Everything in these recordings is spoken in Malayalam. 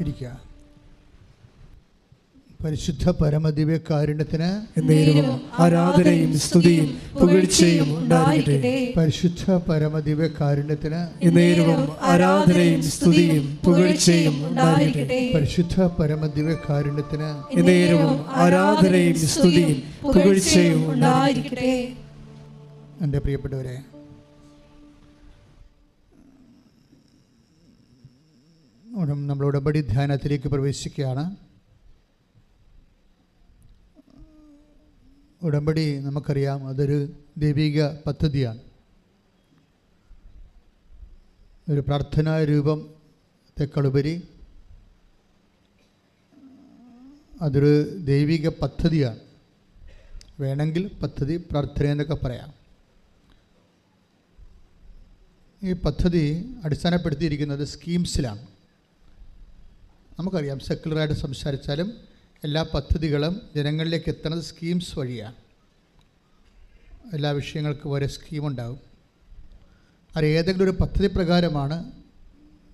ഇരിക്കുക പരിശുദ്ധ പരമദിവ്യകാരുണ്യത്തിന് ആരാധനയും സ്തുതിയും പുകഴ്ചയും ഉണ്ടായിരിക്കട്ടെ. പരിശുദ്ധ പരമദിവ്യകാരുണ്യത്തിന് എന്നേരും ആരാധനയും സ്തുതിയും പുകഴ്ചയും ഉണ്ടായിരിക്കട്ടെ. പരിശുദ്ധ പരമദിവ്യകാരുണ്യത്തിന് എന്നേരും ആരാധനയും സ്തുതിയും പുകഴ്ചയും ഉണ്ടായിരിക്കട്ടെ. എന്റെ പ്രിയപ്പെട്ടവരെ നമ്മൾ ഉടമ്പടി ധ്യാനത്തിലേക്ക് പ്രവേശിക്കുകയാണ്. ഉടമ്പടി നമുക്കറിയാം അതൊരു ദൈവിക പദ്ധതിയാണ്. ഒരു പ്രാർത്ഥനാ രൂപത്തെക്കാളുപരി അതൊരു ദൈവിക പദ്ധതിയാണ്. വേണമെങ്കിൽ പദ്ധതി പ്രാർത്ഥന എന്നൊക്കെ പറയാം. ഈ പദ്ധതി അടിസ്ഥാനപ്പെടുത്തിയിരിക്കുന്നത് സ്കീംസിലാണ്. നമുക്കറിയാം സെക്കുലറായിട്ട് സംസാരിച്ചാലും എല്ലാ പദ്ധതികളും ജനങ്ങളിലേക്ക് എത്തുന്നത് സ്കീംസ് വഴിയാണ്. എല്ലാ വിഷയങ്ങൾക്കും ഓരോ സ്കീമുണ്ടാവും അത് ഏതെങ്കിലും ഒരു പദ്ധതി പ്രകാരമാണ്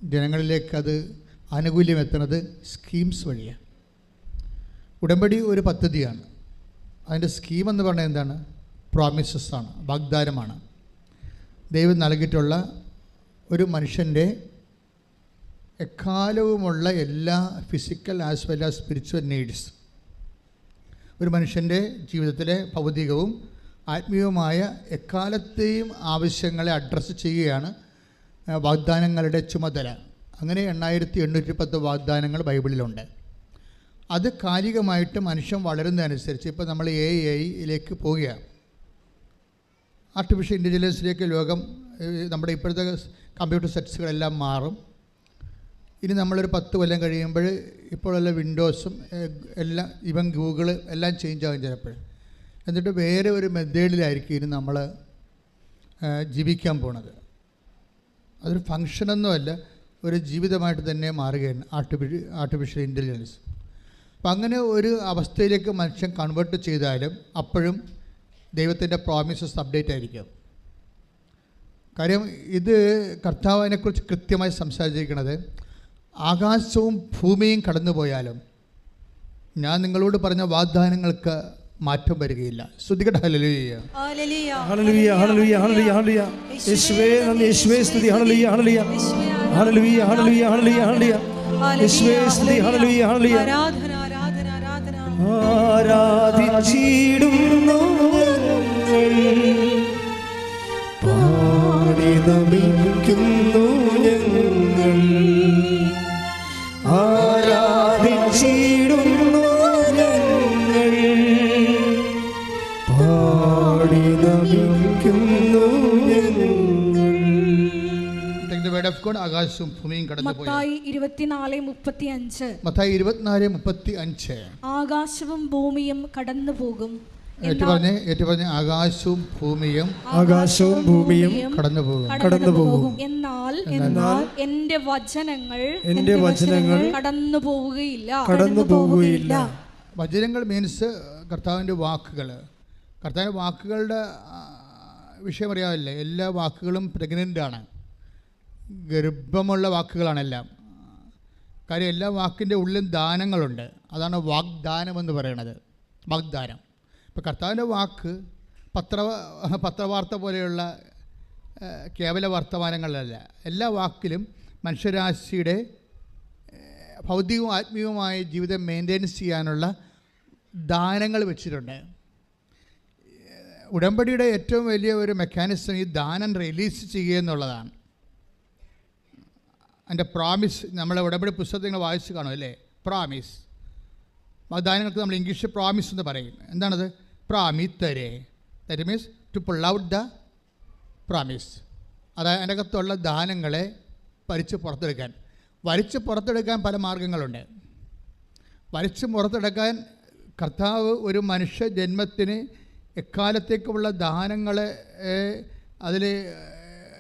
ജനങ്ങളിലേക്ക് അത് ആനുകൂല്യം എത്തുന്നത് സ്കീംസ് വഴിയാണ്. ഉടമ്പടി ഒരു പദ്ധതിയാണ്. അതിന്റെ സ്കീം എന്ന് പറഞ്ഞാൽ എന്താണ്? പ്രോമിസസ് ആണ് വാഗ്ദാനമാണ്. ദൈവം നൽകിയിട്ടുള്ള ഒരു മനുഷ്യന്റെ എക്കാലവുമുള്ള എല്ലാ physical as well as spiritual needs ഒരു മനുഷ്യന്റെ ജീവിതത്തിലെ ഭൗതികവും ആത്മീയവുമായ എക്കാലത്തെയും ആവശ്യങ്ങളെ അഡ്രസ്സ് ചെയ്യുകയാണ് വാഗ്ദാനങ്ങളുടെ ചുമതല. അങ്ങനെ എണ്ണായിരത്തി എണ്ണൂറ്റി പത്ത് വാഗ്ദാനങ്ങൾ ബൈബിളിലുണ്ട്. അത് കാലികമായിട്ട് മനുഷ്യൻ വളരുന്നതനുസരിച്ച് ഇപ്പോൾ നമ്മൾ എ ഐയിലേക്ക് പോവുകയാണ്. ആർട്ടിഫിഷ്യൽ ഇന്റലിജൻസിലേക്ക് ലോകം നമ്മുടെ ഇപ്പോഴത്തെ കമ്പ്യൂട്ടർ സെറ്റ്സുകളെല്ലാം മാറും. ഇനി നമ്മളൊരു പത്ത് കൊല്ലം കഴിയുമ്പോൾ ഇപ്പോഴുള്ള വിൻഡോസും എല്ലാം ഇവൻ ഗൂഗിൾ എല്ലാം ചേഞ്ച് ആകും ചിലപ്പോൾ. എന്നിട്ട് വേറെ ഒരു മെത്തേഡിലായിരിക്കും ഇനി നമ്മൾ ജീവിക്കാൻ പോണത്. അതൊരു ഫങ്ഷനൊന്നുമല്ല ഒരു ജീവിതമായിട്ട് തന്നെ മാറുകയാണ് ആർട്ടിഫിഷ്യൽ ആർട്ടിഫിഷ്യൽ ഇന്റലിജൻസ് അപ്പം അങ്ങനെ ഒരു അവസ്ഥയിലേക്ക് മനുഷ്യൻ കൺവേർട്ട് ചെയ്താലും അപ്പോഴും ദൈവത്തിന്റെ പ്രോമിസസ് അപ്ഡേറ്റ് ആയിരിക്കും. കാര്യം ഇത് കർത്താവിനെക്കുറിച്ച് കൃത്യമായി സംസാരിച്ചിരിക്കുന്നത് ആകാശവും ഭൂമിയും കടന്നുപോയാലും ഞാൻ നിങ്ങളോട് പറഞ്ഞ വാഗ്ദാനങ്ങൾക്ക് മാറ്റം വരികയില്ല. ശ്രുതികട ഹല്ലേലൂയ. ഹല്ലേലൂയ. ഹല്ലേലൂയ ഹല്ലേലൂയ ഹല്ലേലൂയ ഹല്ലേലൂയ. യേശുവേ നന്ദി യേശുവേ സ്തുതി ഹല്ലേലൂയ ഹല്ലേലൂയ. ഹല്ലേലൂയ ഹല്ലേലൂയ ഹല്ലേലൂയ ഹല്ലേലൂയ. യേശുവേ സ്തുതി ഹല്ലേലൂയ. ഹല്ലേലൂയ ആരാധന ആരാധന ആരാധന. ആരാധിച്ചിടുന്നു. ഞങ്ങൾ. പാടി നമിക്കുന്നു. ആരാധിച്ചിടുന്നു ഞങ്ങൾ. പാടി നമിക്കുന്നു ആകാശവും ഭൂമിയും കടന്നു ആകാശവും ഭൂമിയും കടന്നു പോകും ഏറ്റു പറഞ്ഞ് ഏറ്റു പറഞ്ഞ് ആകാശവും ഭൂമിയും ആകാശവും ഭൂമിയും കടന്നു പോകും കടന്നു പോകും. എന്നാൽ എന്നാൽ എന്റെ വചനങ്ങൾ എന്റെ വചനങ്ങൾ കടന്നു പോവുകയില്ല കടന്നു പോവുകയില്ല വചനങ്ങൾ മീൻസ് കർത്താവിന്റെ വാക്കുകൾ. കർത്താവിന്റെ വാക്കുകളുടെ വിഷയം അറിയാമല്ലേ? എല്ലാ വാക്കുകളും പ്രഗ്നന്റ് ആണ്. ഗർഭമുള്ള വാക്കുകളാണെല്ലാം കാര്യം എല്ലാ വാക്കിന്റെ ഉള്ളിലും ദാനങ്ങളുണ്ട്. അതാണ് വാഗ്ദാനം എന്ന് പറയുന്നത്. വാഗ്ദാനം. ഇപ്പോൾ കർത്താവിന്റെ വാക്ക് പത്ര പത്രവാർത്ത പോലെയുള്ള കേവല വർത്തമാനങ്ങളല്ല. എല്ലാ വാക്കിലും മനുഷ്യരാശിയുടെ ഭൗതികവും ആത്മീയവുമായ ജീവിതം മെയിന്റെയിൻസ് ചെയ്യാനുള്ള ദാനങ്ങൾ വെച്ചിട്ടുണ്ട്. ഉടമ്പടിയുടെ ഏറ്റവും വലിയ ഒരു മെക്കാനിസം ഈ ദാനം റിലീസ് ചെയ്യുക എന്നുള്ളതാണ്. അതിന്റെ പ്രോമിസ് നമ്മളെ ഉടമ്പടി പുസ്തകങ്ങൾ വായിച്ച് കാണും അല്ലേ? പ്രോമിസ് വാഗ്ദാനങ്ങൾക്ക് നമ്മൾ ഇംഗ്ലീഷ് പ്രോമിസ് എന്ന് പറയും. എന്താണത്? പ്രാമിത്തരെ that means to pull out the promise അതായത് അതിനകത്തുള്ള ദാനങ്ങളെ വലിച്ച് പുറത്തെടുക്കാൻ. വലിച്ച് പുറത്തെടുക്കാൻ പല മാർഗങ്ങളുണ്ട്. വലിച്ച് പുറത്തെടുക്കാൻ കർത്താവ് ഒരു മനുഷ്യ ജന്മത്തിന് എക്കാലത്തേക്കുള്ള ദാനങ്ങളെ അതിൽ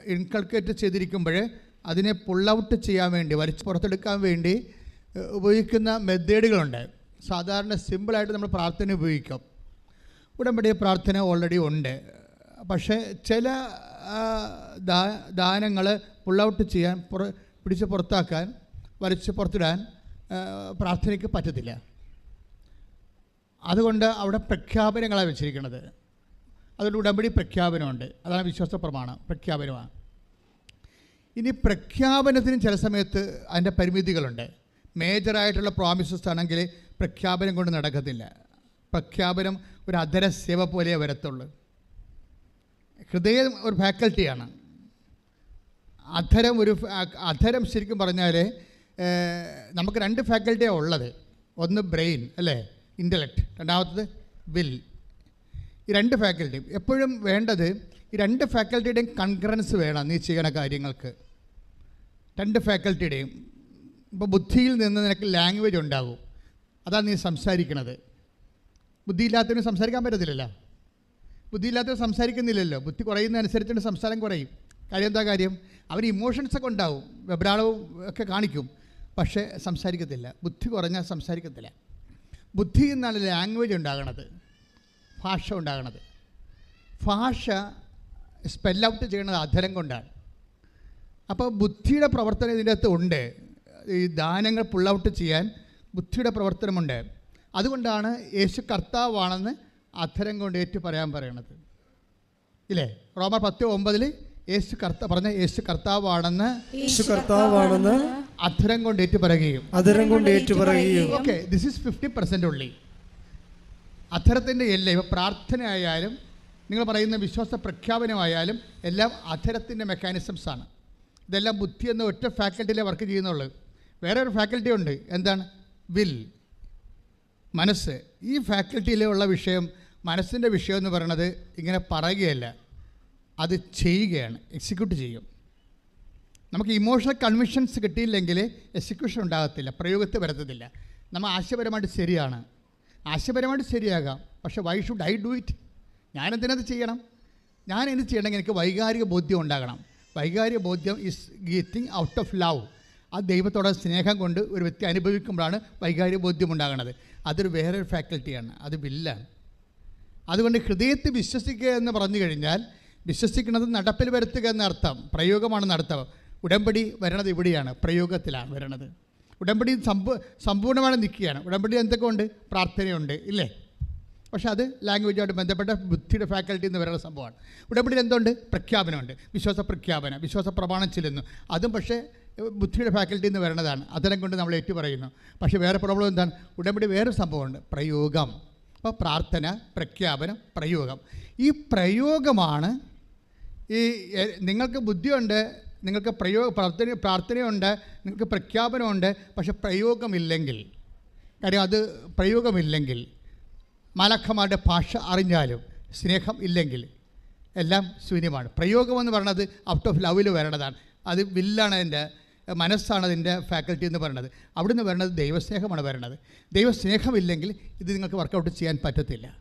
ഇൻകൾക്കേറ്റ് ചെയ്തിരിക്കുമ്പോൾ അതിനെ പുൾ ഔട്ട് ചെയ്യാൻ വേണ്ടി വലിച്ച് പുറത്തെടുക്കാൻ വേണ്ടി ഉപയോഗിക്കുന്ന മെത്തേഡുകളുണ്ട്. സാധാരണ സിമ്പിളായിട്ട് നമ്മൾ പ്രാർത്ഥന ഉപയോഗിക്കാം. ഉടമ്പടി പ്രാർത്ഥന ഓൾറെഡി ഉണ്ട്. പക്ഷേ ചില ദാനങ്ങൾ പുൾ ഔട്ട് ചെയ്യാൻ പുറ പിടിച്ച് പുറത്താക്കാൻ വരച്ച് പുറത്തിടാൻ പ്രാർത്ഥനയ്ക്ക് പറ്റത്തില്ല. അതുകൊണ്ട് അവിടെ പ്രഖ്യാപനങ്ങളാണ് വെച്ചിരിക്കുന്നത്. അതുകൊണ്ട് ഉടമ്പടി പ്രഖ്യാപനമുണ്ട്. അതാണ് വിശ്വാസ പ്രമാണം പ്രഖ്യാപനമാണ്. ഇനി പ്രഖ്യാപനത്തിന് ചില സമയത്ത് അതിന്റെ പരിമിതികളുണ്ട്. മേജറായിട്ടുള്ള പ്രോമിസസ് ആണെങ്കിൽ പ്രഖ്യാപനം കൊണ്ട് നടക്കത്തില്ല. പ്രഖ്യാപനം ഒരു അധര സേവ പോലെ വരത്തുള്ളൂ. ഹൃദയം ഒരു ഫാക്കൽറ്റിയാണ് അധരം ഒരു അധരം ശരിക്കും പറഞ്ഞാൽ നമുക്ക് രണ്ട് ഫാക്കൽറ്റിയാണ് ഉള്ളത്. ഒന്ന് ബ്രെയിൻ അല്ലേ? ഇന്റലക്റ്റ് രണ്ടാമത്തത് വിൽ ഈ രണ്ട് ഫാക്കൽറ്റിയും എപ്പോഴും വേണ്ടത് ഈ രണ്ട് ഫാക്കൽറ്റിയുടെയും കൺഗ്രൻസ് വേണം നീ ചെയ്യണ കാര്യങ്ങൾക്ക്. രണ്ട് ഫാക്കൽറ്റിയുടെയും ഇപ്പോൾ ബുദ്ധിയിൽ നിന്ന് നിനക്ക് ലാംഗ്വേജ് ഉണ്ടാകും അതാണ് നീ സംസാരിക്കണത്. ബുദ്ധിയില്ലാത്തവന് സംസാരിക്കാൻ പറ്റത്തില്ലല്ലോ. ബുദ്ധിയില്ലാത്തവർ സംസാരിക്കുന്നില്ലല്ലോ. ബുദ്ധി കുറയുന്നതനുസരിച്ചുള്ള സംസാരം കുറയും. കാര്യം എന്താ കാര്യം? അവർ ഇമോഷൻസൊക്കെ ഉണ്ടാവും. വെബ്രാളവും ഒക്കെ കാണിക്കും. പക്ഷേ സംസാരിക്കത്തില്ല. ബുദ്ധി കുറഞ്ഞാൽ സംസാരിക്കത്തില്ല. ബുദ്ധി എന്നാണ് ലാംഗ്വേജ് ഉണ്ടാകണത്. ഭാഷ ഉണ്ടാകണത്. ഭാഷ സ്പെൽ ഔട്ട് ചെയ്യണത് അധരം കൊണ്ടാണ്. അപ്പോൾ ബുദ്ധിയുടെ പ്രവർത്തനം ഇതിന്റെ അകത്ത് ഉണ്ട്. ഈ ദാനങ്ങൾ പുൾ ഔട്ട് ചെയ്യാൻ ബുദ്ധിയുടെ പ്രവർത്തനമുണ്ട്. അതുകൊണ്ടാണ് യേശു കർത്താവാണെന്ന് അധരം കൊണ്ട് ഏറ്റു പറയാൻ പറയണത്. ഇല്ലേ? റോമർ പത്ത് ഒമ്പതിൽ യേശു കർത്ത പറഞ്ഞ യേശു കർത്താവാണെന്ന് യേശു കർത്താവാണെന്ന് അധരം കൊണ്ട് ഏറ്റു പറയുകയും. അധരം കൊണ്ട് ഏറ്റു പറയുകയും. Okay this is fifty percent ഉള്ളി അധരത്തിന്റെ എല്ലാം ഇപ്പോൾ പ്രാർത്ഥനയായാലും നിങ്ങൾ പറയുന്ന വിശ്വാസ പ്രഖ്യാപനമായാലും എല്ലാം അധരത്തിന്റെ മെക്കാനിസംസ് ആണ്. ഇതെല്ലാം ബുദ്ധി എന്ന ഒറ്റ ഫാക്കൽറ്റിയിലെ വർക്ക് ചെയ്യുന്നുള്ളൂ. വേറെ ഒരു ഫാക്കൽറ്റി ഉണ്ട്. എന്താണ്? വിൽ മനസ്സ്. ഈ ഫാക്കൽറ്റിയിലുള്ള വിഷയം മനസ്സിന്റെ വിഷയം എന്ന് പറയുന്നത് ഇങ്ങനെ പറയുകയല്ല. അത് ചെയ്യുകയാണ് എക്സിക്യൂട്ട് ചെയ്യും. നമുക്ക് ഇമോഷണൽ കൺവിഷൻസ് കിട്ടിയില്ലെങ്കിൽ എക്സിക്യൂഷൻ ഉണ്ടാകത്തില്ല പ്രയോഗത്തിൽ വരത്തത്തില്ല നമ്മൾ ആശയപരമായിട്ട് ശരിയാണ്. ആശയപരമായിട്ട് ശരിയാകാം. പക്ഷേ why should I do it ഞാൻ എന്തിനത് ചെയ്യണം? ഞാൻ എന്ത് ചെയ്യണമെങ്കിൽ എനിക്ക് വൈകാരിക ബോധ്യം ഉണ്ടാകണം. വൈകാരിക ബോധ്യം is getting out of love ആ ദൈവത്തോടെ സ്നേഹം കൊണ്ട് ഒരു വ്യക്തി അനുഭവിക്കുമ്പോഴാണ് വൈകാരിക ബോധ്യം ഉണ്ടാകുന്നത് അതൊരു വേറൊരു ഫാക്കൽറ്റിയാണ്. അത് വില്ലാണ് അതുകൊണ്ട് ഹൃദയത്തിൽ വിശ്വസിക്കുക എന്ന് പറഞ്ഞു കഴിഞ്ഞാൽ വിശ്വസിക്കുന്നത് നടപ്പിൽ വരുത്തുക എന്നർത്ഥം പ്രയോഗമാണ് നടത്തം. ഉടമ്പടി വരണത് ഇവിടെയാണ് പ്രയോഗത്തിലാണ് വരണത്. ഉടമ്പടി സമ്പൂ സമ്പൂർണമായി നിൽക്കുകയാണ്. ഉടമ്പടി എന്തൊക്കെ ഉണ്ട് പ്രാർത്ഥനയുണ്ട് ഇല്ലേ? പക്ഷെ അത് ലാംഗ്വേജുമായിട്ട് ബന്ധപ്പെട്ട ബുദ്ധിയുടെ ഫാക്കൽറ്റി എന്ന് പറയുന്ന സംഭവമാണ്. ഉടമ്പടിയിൽ എന്തുണ്ട്? പ്രഖ്യാപനമുണ്ട്. വിശ്വാസ പ്രഖ്യാപനം വിശ്വാസ പ്രമാണം ചെല്ലുന്നു. അതും പക്ഷേ ബുദ്ധിയുടെ ഫാക്കൽറ്റിയിൽ നിന്ന് വരണതാണ്. അതിനെ കൊണ്ട് നമ്മൾ ഏറ്റു പറയുന്നു. പക്ഷേ വേറെ പ്രോബ്ലം എന്താണ്? ഉടമ്പടി വേറൊരു സംഭവമുണ്ട്. പ്രയോഗം. അപ്പോൾ പ്രാർത്ഥന പ്രഖ്യാപനം പ്രയോഗം. ഈ പ്രയോഗമാണ് ഈ നിങ്ങൾക്ക് ബുദ്ധിയുണ്ട് നിങ്ങൾക്ക് പ്രയോഗ പ്രാർത്ഥന പ്രാർത്ഥനയുണ്ട് നിങ്ങൾക്ക് പ്രഖ്യാപനമുണ്ട് പക്ഷെ പ്രയോഗമില്ലെങ്കിൽ കാര്യം അത് പ്രയോഗമില്ലെങ്കിൽ മലക്കമാരുടെ ഭാഷ അറിഞ്ഞാലും സ്നേഹം ഇല്ലെങ്കിൽ എല്ലാം ശൂന്യമാണ്. പ്രയോഗമെന്ന് പറയുന്നത് ഔട്ട് ഓഫ് ലവിൽ വരണതാണ്. അത് വില്ലാണ് അതിന്റെ മനസ്സാണ് അതിന്റെ ഫാക്കൽറ്റി എന്ന് പറയുന്നത്. അവിടുന്ന് വരുന്നത് ദൈവസ്നേഹമാണ് വരുന്നത് ദൈവസ്നേഹമില്ലെങ്കിൽ ഇത് നിങ്ങൾക്ക് വർക്കൗട്ട് ചെയ്യാൻ പറ്റത്തില്ല.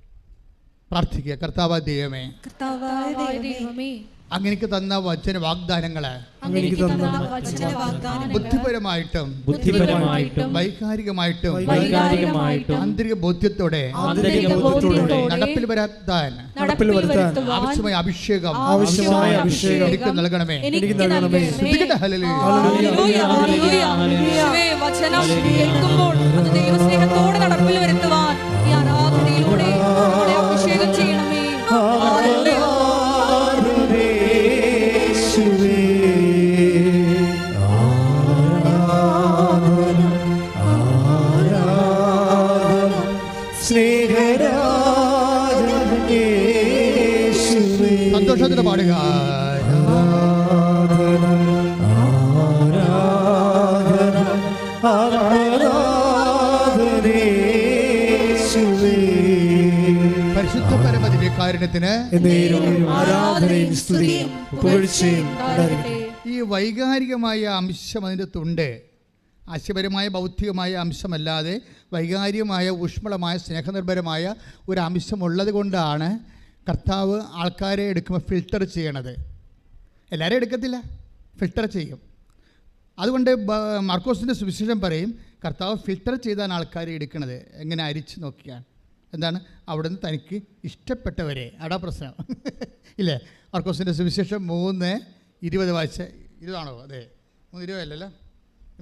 പ്രാർത്ഥിക്കുക കർത്താവ് ദൈവമേ കർത്താവായ ദൈവമേ അങ്ങനെക്ക് തന്ന വചന വാഗ്ദാനങ്ങളെ ബുദ്ധിപരമായിട്ടും ബുദ്ധിപരമായിട്ടും വൈകാരികമായിട്ടും വൈകാരികമായിട്ടും ആന്തരിക ബോധ്യത്തോടെ നടപ്പിൽ വരാത്താൻ നടപ്പിൽ വരുത്താൻ ആവശ്യമായ അഭിഷേകം ആവശ്യമായ അഭിഷേകം എനിക്ക് നൽകണമേ. എനിക്ക് നൽകണമേ. ശ്രദ്ധിക്കട്ടെ? ഹല്ലേലൂയ. ഹല്ലേലൂയ, ഹല്ലേലൂയ. യേശുവേ, വചനം കേൾക്കുമ്പോൾ അത് ദൈവസ്നേഹത്തോടെ നടപ്പിൽ വരുത്തുവാൻ ഈ ആരാധനയിലൂടെ അഭിഷേകം ചെയ്യണമേ. പുകഴ്ചയും ഈ വൈകാരികമായ അംശം അതിന്റെ തുണ്ട് ആശയപരമായ ബൗദ്ധികമായ അംശമല്ലാതെ വൈകാരികമായ ഊഷ്മളമായ സ്നേഹനിർഭരമായ ഒരു അംശമുള്ളത് കൊണ്ടാണ് കർത്താവ് ആൾക്കാരെ എടുക്കുമ്പോൾ ഫിൽട്ടർ ചെയ്യണത്. എല്ലാവരും എടുക്കത്തില്ല. ഫിൽട്ടർ ചെയ്യും. അതുകൊണ്ട് മർക്കോസിന്റെ സുവിശേഷം പറയും കർത്താവ് ഫിൽട്ടർ ചെയ്താണ് ആൾക്കാരെ എടുക്കുന്നത് എങ്ങനെ അരിച്ചു നോക്കിയാണ് എന്താണ്? അവിടുന്ന് തനിക്ക് ഇഷ്ടപ്പെട്ടവരെ. അടാ പ്രശ്നം. ഇല്ലേ? മാർക്കോസിന്റെ സുവിശേഷം മൂന്ന് ഇരുപത് വായിച്ച ഇരുപതാണോ? അതെ. മൂന്ന് ഇരുപതല്ലല്ലോ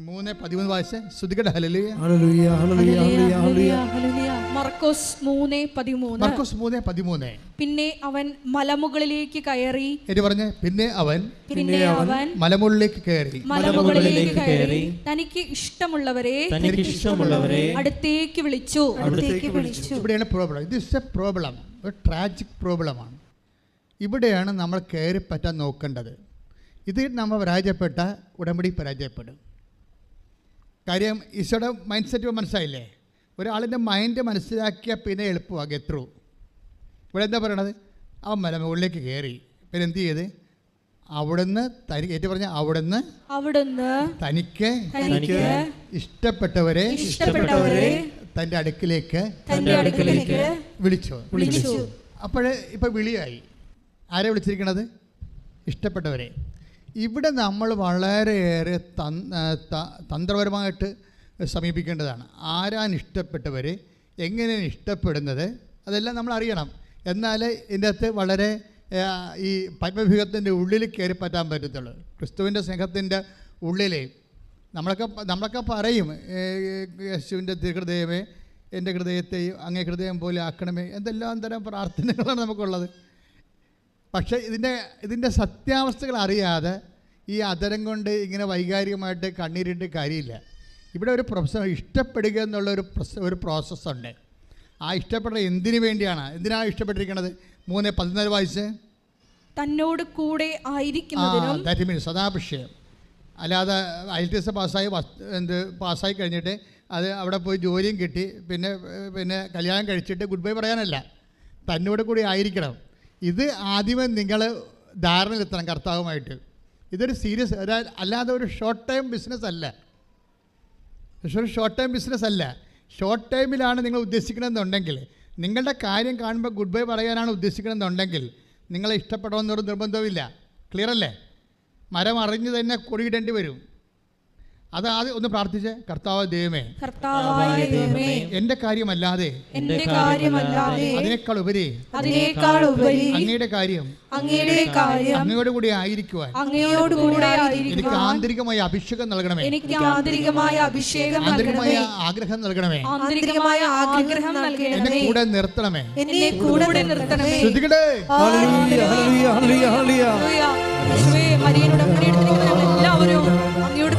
മൂന്ന് പതിമൂന്ന് വായിച്ച്? ശ്രുതികട ഹലലിയ ഹല്ലേലൂയ ഹല്ലേലൂയ ഹല്ലേലൂയ ഹല്ലേലൂയ ഹല്ലേലൂയ. മർക്കോസ് മൂന്ന് പതിമൂന്ന്. മർക്കോസ് മൂന്ന് പതിമൂന്ന്. പിന്നെ അവൻ മലമുകളിലേക്ക് കയറി. എന്ന് പറഞ്ഞ് പിന്നെ അവൻ പിന്നെ അവൻ മലമുകളിലേക്ക് കയറി. മലമുകളിലേക്ക് കയറി. തനിക്ക് ഇഷ്ടമുള്ളവരെ തനിക്ക് ഇഷ്ടമുള്ളവരെ അടുത്തേക്ക് വിളിച്ചു. അടുത്തേക്ക് വിളിച്ചു. ഇവിടെയാണ് പ്രോബ്ലം ഇത് ഇസ് എ പ്രോബ്ലം ഒരു ട്രാജിക് പ്രോബ്ലമാണ് ഇവിടെയാണ് നമ്മൾ കയറി പറ്റാൻ നോക്കേണ്ടത്. ഇത് നമ്മൾ പരാജയപ്പെട്ട ഉടമ്പടി പരാജയപ്പെടും. കാര്യം ഈശോയുടെ മൈൻഡ് സെറ്റ് മനസ്സിലായില്ലേ? ഒരാളിന്റെ മൈൻഡ് മനസ്സിലാക്കിയാൽ പിന്നെ എളുപ്പമാണ് ഗെറ്റ് ത്രൂ ഇവിടെ എന്താ പറയണത്? അവൻ മല മുകളിലേക്ക് കയറി. പിന്നെ എന്ത് ചെയ്ത്? അവിടുന്ന് തനി ഏറ്റു പറഞ്ഞ അവിടുന്ന് അവിടുന്ന് തനിക്ക് തനിക്ക് ഇഷ്ടപ്പെട്ടവരെ ഇഷ്ടപ്പെട്ടവരെ തന്റെ അടുക്കിലേക്ക് തന്റെ അടുക്കലേക്ക് വിളിച്ചു. വിളിച്ചു. അപ്പോൾ ഇപ്പോൾ വിളിയായി. ആരെ വിളിച്ചിരിക്കണത്? ഇഷ്ടപ്പെട്ടവരെ. ഇവിടെ നമ്മൾ വളരെയേറെ തന്ത്രപരമായിട്ട് സമീപിക്കേണ്ടതാണ്. ആരാണ് ഇഷ്ടപ്പെട്ടവർ എങ്ങനെയാണ് ഇഷ്ടപ്പെടുന്നത് അതെല്ലാം നമ്മൾ അറിയണം. എന്നാൽ ഇതിന്റെ അകത്ത് വളരെ ഈ പത്മഭ്യൂഹത്തിന്റെ ഉള്ളിൽ കയറി പറ്റാൻ പറ്റത്തുള്ളൂ. ക്രിസ്തുവിന്റെ സ്നേഹത്തിന്റെ ഉള്ളിൽ. നമ്മളൊക്കെ നമ്മളൊക്കെ പറയും യേശുവിന്റെ ഹൃദയമേ എന്റെ ഹൃദയത്തെയും അങ്ങേ ഹൃദയം പോലെ ആക്കണമേ എന്തെല്ലാം തരം പ്രാർത്ഥനകളാണ് നമുക്കുള്ളത്. പക്ഷേ ഇതിന്റെ ഇതിന്റെ സത്യാവസ്ഥകൾ അറിയാതെ ഈ അതരം കൊണ്ട് ഇങ്ങനെ വൈകാരികമായിട്ട് കണ്ണീരിട്ട് കാര്യമില്ല. ഇവിടെ ഒരു പ്രൊഫസർ ഇഷ്ടപ്പെടുക എന്നുള്ള ഒരു പ്രൊസ- ഒരു പ്രോസസ്സുണ്ട് ആ ഇഷ്ടപ്പെടുന്നത് എന്തിനു വേണ്ടിയാണ്? എന്തിനാണ് ഇഷ്ടപ്പെട്ടിരിക്കുന്നത്? മൂന്ന് പതിനാല് വയസ്സ്? തന്നോട് കൂടെ ആയിരിക്കും ആയിരിക്കുന്നതിനും സദാഭിഷയം അല്ലാതെ ഐ ടി എസ് പാസ്സായി എന്ത് പാസ്സായി കഴിഞ്ഞിട്ട് അത് അവിടെ പോയി ജോലിയും കിട്ടി. പിന്നെ പിന്നെ കല്യാണം കഴിച്ചിട്ട് ഗുഡ് ബൈ പറയാനല്ല. തന്നോട് കൂടി ആയിരിക്കണം. ഇത് ആദ്യമേ നിങ്ങൾ ധാരണയിലെത്തണം കർത്താവുമായിട്ട്. ഇതൊരു സീരിയസ് അല്ലാതെ ഒരു ഷോർട്ട് ടൈം ബിസിനസ് അല്ല. പക്ഷെ ഒരു ഷോർട്ട് ടൈം ബിസിനസ് അല്ല. ഷോർട്ട് ടൈമിലാണ് നിങ്ങൾ ഉദ്ദേശിക്കണമെന്നുണ്ടെങ്കിൽ നിങ്ങളുടെ കാര്യം കാണുമ്പോൾ ഗുഡ് ബൈ പറയാനാണ് ഉദ്ദേശിക്കണമെന്നുണ്ടെങ്കിൽ നിങ്ങളെ ഇഷ്ടപ്പെടണമെന്നൊരു നിർബന്ധവുമില്ല. ക്ലിയർ അല്ലേ? മരം അറിഞ്ഞ് തന്നെ കൊടിയിടേണ്ടി വരും. അത് ആദ്യം ഒന്ന് പ്രാർത്ഥിച്ച്. കർത്താവ് ദൈവമേ കർത്താവായ ദൈവമേ എന്റെ കാര്യമല്ലാതെ എന്റെ കാര്യമല്ലാതെ അതിനേക്കാൾ ഉപരി അതിനേക്കാൾ ഉപരി അങ്ങയുടെ കാര്യം അങ്ങയുടെ കാര്യം അങ്ങയോട് കൂടി ആയിരിക്കുവാൻ അങ്ങയോട് കൂടെ എനിക്ക് ആന്തരികമായ അഭിഷേകം നൽകണമേ. എനിക്ക് ആന്തരികമായ അഭിഷേകം ആന്തരികമായ നൽകണമേ. ആഗ്രഹം നൽകണമേ. ആന്തരികമായ ആഗ്രഹം എന്നെ നൽകണമേ. കൂടെ നിർത്തണമേ. എന്നെ കൂടെ നിർത്തണമേ. ശ്രദ്ധിക്കട്ടെ. Hallelujah hallelujah hallelujah. മരിയനോട് എല്ലാവരും അങ്ങയോട്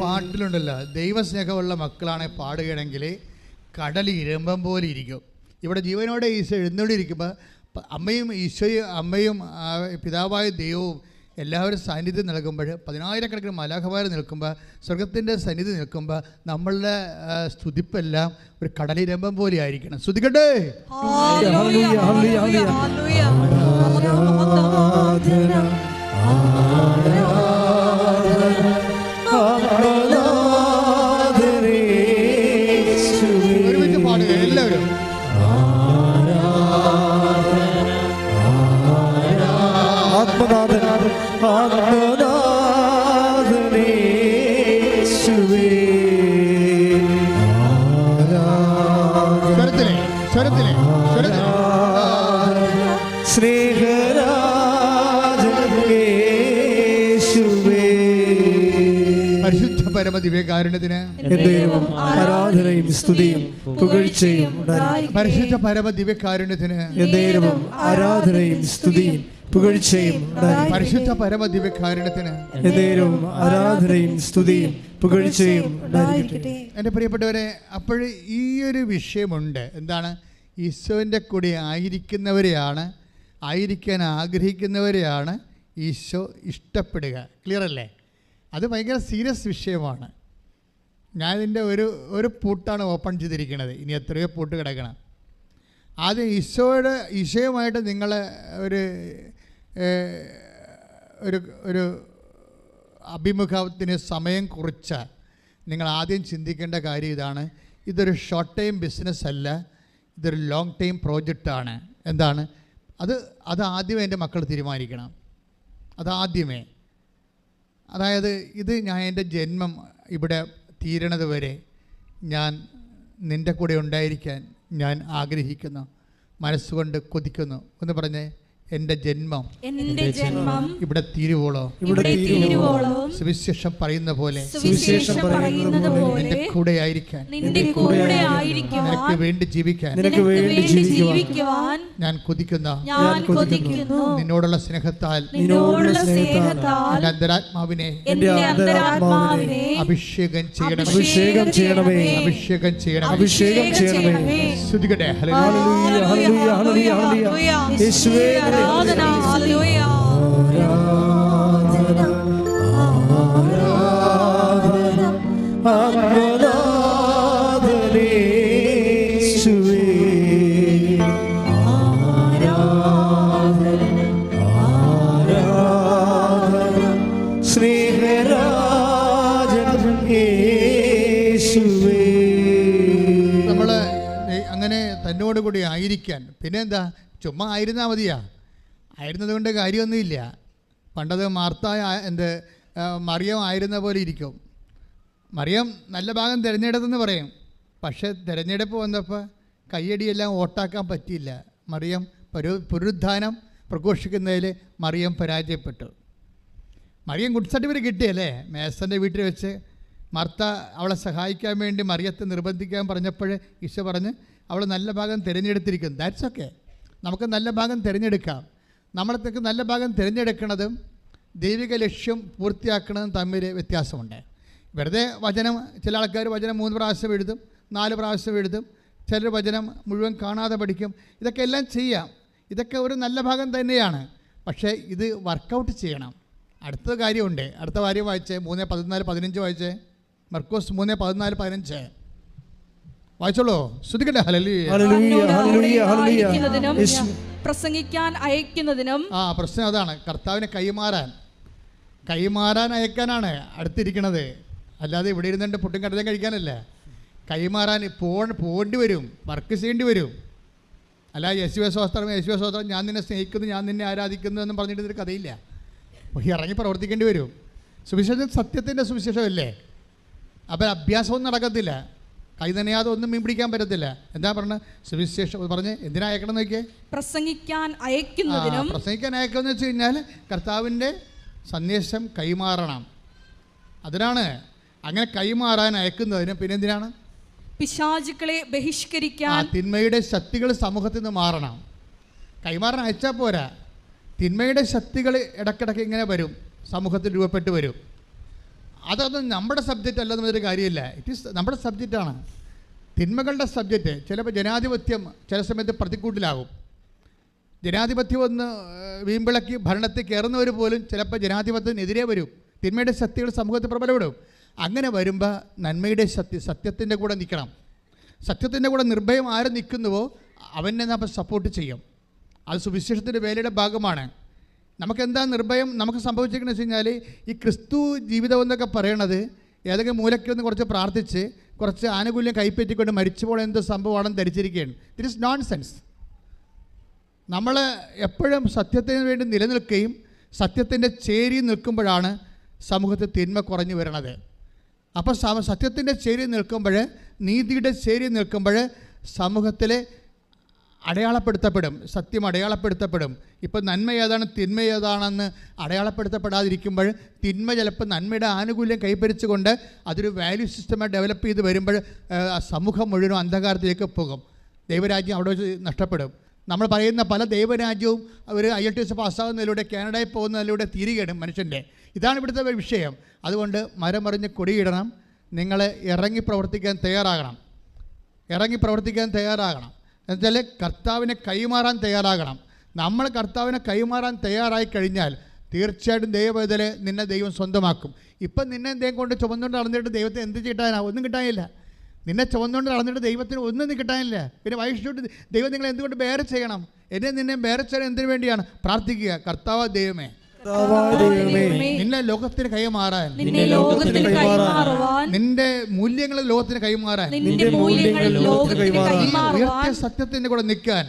പാട്ടിലുണ്ടല്ലോ ദൈവസ്നേഹമുള്ള മക്കളാണ് പാടുകയാണെങ്കിൽ കടൽ ഇരമ്പം പോലെ ഇരിക്കും. ഇവിടെ ജീവനോടെ ഈശോ എഴുന്നള്ളിരിക്കുമ്പോൾ ഇരിക്കുമ്പോൾ അമ്മയും ഈശോയും അമ്മയും പിതാവായ ദൈവവും എല്ലാവരും സാന്നിധ്യം നൽകുമ്പോൾ പതിനായിരക്കണക്കിന് മലാഖമാർ നിൽക്കുമ്പോൾ സ്വർഗത്തിന്റെ സന്നിധി നിൽക്കുമ്പോൾ നമ്മളുടെ സ്തുതിപ്പെല്ലാം ഒരു കടലിരമ്പം പോലെ ആയിരിക്കണം. സ്തുതിക്കട്ടെ? ഹല്ലേലൂയ, ഹല്ലേലൂയ, ഹല്ലേലൂയ. ആരാധന ആരാധന. പരിശുദ്ധ പരമ ദിവ്യകാരുണ്യത്തിന് ആരാധനയും സ്തുതിയും പുകഴ്ചയും പരിശുദ്ധ ആരാധനയും സ്തുതിയും പുകഴ്ചയും പരിശുദ്ധ പരമദിവ്യകാരണത്തിന് ദൈവം ആരാധനയും സ്തുതിയും പുകഴ്ചയും എന്റെ പ്രിയപ്പെട്ടവരെ അപ്പോൾ ഈ ഒരു വിഷയമുണ്ട്. എന്താണ്? ഈശോന്റെ കൂടെ ആയിരിക്കുന്നവരെയാണ് ആയിരിക്കാൻ ആഗ്രഹിക്കുന്നവരെയാണ് ഈശോ ഇഷ്ടപ്പെടുക. ക്ലിയർ അല്ലേ? അത് ഭയങ്കര സീരിയസ് വിഷയമാണ്. ഞാൻ ഇതിന്റെ ഒരു ഒരു പൂട്ടാണ് ഓപ്പൺ ചെയ്തിരിക്കുന്നത്. ഇനി എത്രയോ പൂട്ട് കിടക്കണം. ആദ്യം ഈശോയുടെ ഈശോയുമായിട്ട് നിങ്ങൾ ഒരു ഒരു ഒരു അഭിമുഖത്തിന് സമയം കുറിച്ച നിങ്ങൾ ആദ്യം ചിന്തിക്കേണ്ട കാര്യം ഇതാണ്. ഇതൊരു ഷോർട്ട് ടൈം ബിസിനസ് അല്ല. ഇതൊരു ലോങ് ടൈം പ്രോജക്റ്റാണ് എന്താണ്? അത് അത് ആദ്യമേ എന്റെ മക്കൾ തീരുമാനിക്കണം. അതാദ്യമേ അതായത് ഇത് ഞാൻ എന്റെ ജന്മം ഇവിടെ തീരണത് വരെ ഞാൻ നിന്റെ കൂടെ ഉണ്ടായിരിക്കാൻ ഞാൻ ആഗ്രഹിക്കുന്നു. മനസ്സുകൊണ്ട് കൊതിക്കുന്നു. എന്ന് പറഞ്ഞ്. എന്റെ ജന്മം. എന്റെ ജന്മം ഇവിടെ തീരുവോളോ? ഇവിടെ തീരുവോളം സുവിശേഷം പറയുന്ന പോലെ. സുവിശേഷം പറയുന്നത് പോലെ നിന്റെ കൂടെ ആയിരിക്കാൻ. നിന്റെ കൂടെ ആയിരിക്കാൻ. നിനക്ക് വേണ്ടി ജീവിക്കാൻ. നിനക്ക് വേണ്ടി ജീവിക്കുവാൻ. ഞാൻ കൊതിക്കുന്ന. ഞാൻ കൊതിക്കുന്നു. നിന്നോടുള്ള സ്നേഹത്താൽ. നിന്നോടുള്ള സ്നേഹത്താൽ എന്റെ അന്തരാത്മാവിനെ എന്റെ അന്തരാത്മാവിനെ അഭിഷേകം ചെയ്യണമേ. അഭിഷേകം ചെയ്യണമേ. അഭിഷേകം ചെയ്യണമേ. അഭിഷേകം ചെയ്യണമേ. സ്തുതിക്കട്ടെ. ഹല്ലേലൂയ ഹല്ലേലൂയ ഹല്ലേലൂയ ഹല്ലേലൂയ. യേശുവേ ആരാധന ഹല്ലേലൂയ ആത്മനാഥനേ യേശുവേ സ്നേഹരാജൻ യേശുവേ നമ്മൾ അങ്ങനെ തന്നോട് കൂടി ആയിരിക്കാൻ. പിന്നെന്താ? ചുമ്മാ ആയിരുന്നാൽ മതിയാ. ആയിരുന്നത് കൊണ്ട് കാര്യമൊന്നുമില്ല. പണ്ടത് മാർത്ത എന്ത് മറിയം ആയിരുന്ന പോലെ ഇരിക്കും. മറിയം നല്ല ഭാഗം തിരഞ്ഞെടുത്തെന്ന് പറയും. പക്ഷേ തിരഞ്ഞെടുപ്പ് വന്നപ്പോൾ കയ്യടിയെല്ലാം ഓട്ടാക്കാൻ പറ്റിയില്ല. മറിയം പരു പുനരുദ്ധാനം പ്രഘോഷിക്കുന്നതിൽ മറിയം പരാജയപ്പെട്ടു. മറിയം ഗുഡ് സർട്ടിഫിക്കറ്റ് കിട്ടിയല്ലേ? മേസന്റെ വീട്ടിൽ വെച്ച് മർത്ത അവളെ സഹായിക്കാൻ വേണ്ടി മറിയത്തെ നിർബന്ധിക്കാൻ പറഞ്ഞപ്പോൾ ഈശോ പറഞ്ഞ് അവൾ നല്ല ഭാഗം തിരഞ്ഞെടുത്തിരിക്കും ദാറ്റ്സ് ഓക്കെ നമുക്ക് നല്ല ഭാഗം തിരഞ്ഞെടുക്കാം. നമ്മളത്തേക്ക് നല്ല ഭാഗം തിരഞ്ഞെടുക്കുന്നതും ദൈവിക ലക്ഷ്യം പൂർത്തിയാക്കുന്നതും തമ്മിൽ വ്യത്യാസമുണ്ട്. വെറുതെ വചനം ചില ആൾക്കാർ വചനം മൂന്ന് പ്രാവശ്യം എഴുതും നാല് പ്രാവശ്യം എഴുതും ചിലർ വചനം മുഴുവൻ കാണാതെ പഠിക്കും. ഇതൊക്കെ എല്ലാം ചെയ്യാം. ഇതൊക്കെ ഒരു നല്ല ഭാഗം തന്നെയാണ്. പക്ഷേ ഇത് വർക്കൗട്ട് ചെയ്യണം. അടുത്ത കാര്യമുണ്ട്. അടുത്ത കാര്യം വായിച്ചേ. മൂന്ന് പതിനാല് പതിനഞ്ച് വായിച്ചേ. മർക്കോസ് മൂന്ന് പതിനാല് പതിനഞ്ച്. വായിച്ചോളൂ. ശ്രദ്ധിക്കട്ടെ. ഹലലി പ്രസംഗിക്കാൻ അയക്കുന്നതിനും ആ പ്രശ്നം അതാണ്. കർത്താവിനെ കൈമാറാൻ. കൈമാറാൻ അയക്കാനാണ് അടുത്തിരിക്കണത്. അല്ലാതെ ഇവിടെ ഇരുന്നിട്ട് പുട്ടും കടലും കഴിക്കാനല്ല. കൈമാറാൻ പോ പോകേണ്ടി വരും. വർക്ക് ചെയ്യേണ്ടി വരും. അല്ല യേശു സ്വസ്ത്രം യേശു സ്വസ്ത്രം ഞാൻ നിന്നെ സ്നേഹിക്കുന്നു ഞാൻ നിന്നെ ആരാധിക്കുന്നു എന്ന് പറഞ്ഞിട്ട് ഇതൊരു കഥയില്ല ഇറങ്ങി പ്രവർത്തിക്കേണ്ടി വരും. സുവിശേഷം സത്യത്തിന്റെ സുവിശേഷമല്ലേ? അപ്പോൾ അഭ്യാസമൊന്നും നടക്കത്തില്ല. കൈ നനയാതെ ഒന്നും മീൻ പിടിക്കാൻ പറ്റത്തില്ല. എന്താ പറഞ്ഞത് സുവിശേഷം പറഞ്ഞ് എന്തിനാ അയക്കണം നോക്കിയേ? പ്രസംഗിക്കാൻ അയക്കുന്ന അയക്കുന്നതിനും പ്രസംഗിക്കാൻ അയക്കുന്ന വെച്ച് കഴിഞ്ഞാൽ കർത്താവിന്റെ സന്ദേശം കൈമാറണം. അതിനാണ് അങ്ങനെ കൈമാറാൻ അയക്കുന്നതിന് പിന്നെ എന്തിനാണ്? പിശാചുക്കളെ ബഹിഷ്കരിക്കാൻ തിന്മയുടെ ശക്തികൾ സമൂഹത്തിൽ നിന്ന് മാറണം. കൈമാറാൻ അയച്ചാൽ പോരാ. തിന്മയുടെ ശക്തികൾ ഇടക്കിടക്ക് ഇങ്ങനെ വരും. സമൂഹത്തിൽ രൂപപ്പെട്ട് വരും. അതൊന്നും നമ്മുടെ സബ്ജക്റ്റ് അല്ല എന്നൊരു കാര്യമില്ല. ഇറ്റ് ഈസ് നമ്മുടെ സബ്ജക്റ്റാണ് തിന്മകളുടെ സബ്ജക്റ്റ് ചിലപ്പോൾ ജനാധിപത്യം ചില സമയത്ത് പ്രതിക്കൂട്ടിലാകും. ജനാധിപത്യം ഒന്ന് വീമ്പിളക്കി ഭരണത്തിൽ കയറുന്നവർ പോലും ചിലപ്പോൾ ജനാധിപത്യത്തിനെതിരെ വരും. തിന്മയുടെ ശക്തികൾ സമൂഹത്തിൽ പ്രബലപ്പെടും. അങ്ങനെ വരുമ്പോൾ നന്മയുടെ ശക്തി സത്യത്തിന്റെ കൂടെ നിൽക്കണം സത്യത്തിന്റെ കൂടെ നിർഭയം ആരും നിൽക്കുന്നുവോ അവനെ നമ്മൾ സപ്പോർട്ട് ചെയ്യും. അത് സുവിശേഷത്തിന്റെ വേലയുടെ ഭാഗമാണ്. നമുക്ക് എന്താ നിർഭയം? നമുക്ക് സംഭവിച്ചിരിക്കുന്നത് വെച്ച് കഴിഞ്ഞാൽ ഈ ക്രിസ്തു ജീവിതം എന്നൊക്കെ പറയണത് ഏതൊക്കെ മൂലക്കൊന്ന് കുറച്ച് പ്രാർത്ഥിച്ച് കുറച്ച് ആനുകൂല്യം കൈപ്പറ്റിക്കൊണ്ട് മരിച്ചുപോൾ എന്ത് സംഭവമാണെന്ന് ധരിച്ചിരിക്കുകയാണ്. ഇറ്റ് ഇസ് നോൺ സെൻസ് നമ്മൾ എപ്പോഴും സത്യത്തിന് വേണ്ടി നിലനിൽക്കുകയും സത്യത്തിന്റെ ചേരി നിൽക്കുമ്പോഴാണ് സമൂഹത്തിൽ തിന്മ കുറഞ്ഞു വരണത്. അപ്പോൾ സത്യത്തിന്റെ ചേരി നിൽക്കുമ്പോൾ നീതിയുടെ ചേരി നിൽക്കുമ്പോൾ സമൂഹത്തിൽ അടയാളപ്പെടുത്തപ്പെടും സത്യം അടയാളപ്പെടുത്തപ്പെടും. ഇപ്പോൾ നന്മ ഏതാണ് തിന്മ ഏതാണെന്ന് അടയാളപ്പെടുത്തപ്പെടാതിരിക്കുമ്പോൾ തിന്മ ചിലപ്പോൾ നന്മയുടെ ആനുകൂല്യം കൈപ്പരിച്ചുകൊണ്ട് അതൊരു വാല്യൂ സിസ്റ്റമായി ഡെവലപ്പ് ചെയ്ത് വരുമ്പോൾ സമൂഹം മുഴുവൻ അന്ധകാരത്തിലേക്ക് പോകും. ദൈവരാജ്യം അവിടെ വെച്ച് നഷ്ടപ്പെടും. നമ്മൾ പറയുന്ന പല ദൈവരാജ്യവും അവർ ഐ എൽ ടി എസ് പാസ്സാകുന്നതിലൂടെ കാനഡയിൽ പോകുന്നതിലൂടെ തീരുകയാണ് മനുഷ്യന്റെ. ഇതാണ് ഇവിടുത്തെ വിഷയം. അതുകൊണ്ട് മരമറിഞ്ഞ് കൊടിയിടണം നിങ്ങൾ ഇറങ്ങി പ്രവർത്തിക്കാൻ തയ്യാറാകണം. ഇറങ്ങി പ്രവർത്തിക്കാൻ തയ്യാറാകണം. എന്നുവെച്ചാൽ കർത്താവിനെ കൈമാറാൻ തയ്യാറാകണം. നമ്മൾ കർത്താവിനെ കൈമാറാൻ തയ്യാറായി കഴിഞ്ഞാൽ തീർച്ചയായിട്ടും ദൈവവേദന നിന്നെ ദൈവം സ്വന്തമാക്കും. ഇപ്പം നിന്നെ ദൈവം കൊണ്ട് ചുമന്നുകൊണ്ട് നടന്നിട്ട് ദൈവത്തെ എന്ത് കിട്ടാനാ ഒന്നും കിട്ടാനില്ല. നിന്നെ ചുമന്നുകൊണ്ട് നടന്നിട്ട് ദൈവത്തിന് ഒന്നും കിട്ടാനില്ല. പിന്നെ വൈഷ്ണുട്ട് ദൈവം നിങ്ങളെ എന്തുകൊണ്ട് ബേറെ ചെയ്യണം? എന്നെ നിന്നെ ബേറെ ചെയ്യാൻ എന്തിനു വേണ്ടിയാണ്? പ്രാർത്ഥിക്കുക. കർത്താവ് ദൈവമേ. നിന്നെ ലോകത്തിന് കൈമാറാൻ. നിന്നെ ലോകത്തിൽ കൈമാറുവാൻ. നിന്റെ മൂല്യങ്ങൾ ലോകത്തിന് കൈമാറാൻ. നിന്റെ മൂല്യങ്ങൾ ലോകത്തിൽ കൈമാറാൻ കൈമാറുവാൻ. ഉയർത്തിയ സത്യത്തിന്റെ കൂടെ നിൽക്കാൻ.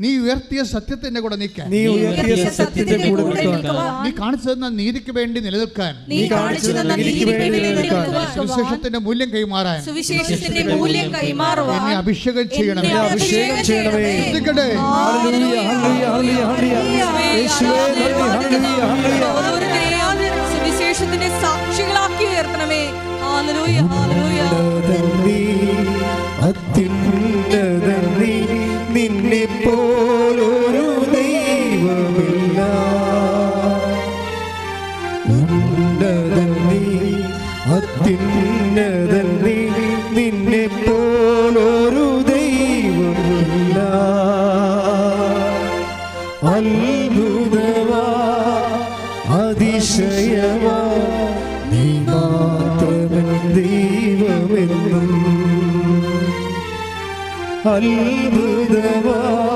നീ ഉയർത്തിയ സത്യത്തിന്റെ കൂടെ നിൽക്കാൻ. നീ ഉയർത്തിയ സത്യത്തിന്റെ കൂടെ നിൽക്കാൻ നീ കാണിച്ചു തന്ന നീതിക്ക് വേണ്ടി നിലനിൽക്കാൻ. നീ കാണിച്ചു തന്ന നീതിക്ക് വേണ്ടി നിലനിൽക്കാൻ സുവിശേഷത്തിന്റെ മൂല്യം കൈമാറാൻ. സുവിശേഷത്തിന്റെ മൂല്യം കൈമാറുവാൻ. എന്നെ അഭിഷേകം ചെയ്യണമേ. എന്നെ അഭിഷേകം ചെയ്യണമേ. ശ്രദ്ധിക്കട്ടെ ഹല്ലേലൂയ ഹല്ലേലൂയ ഹല്ലേലൂയ ഹല്ലേലൂയ യേശുവേ ഹല്ലേലൂയ ഹല്ലേലൂയ സുവിശേഷത്തിന്റെ സാക്ഷികളാക്കി ഉയർത്തണമേ. Hallelujah hallelujah. അത്യുന്നതനീ, നിന്നെ പോലൊരു ദൈവമില്ല. അത്യുന്നതനീ, നിന്നെ പോലൊരു ദൈവമില്ല. അത്ഭുതവാ നീ ദൈവമെന്നും. അത്ഭുതമാ Never.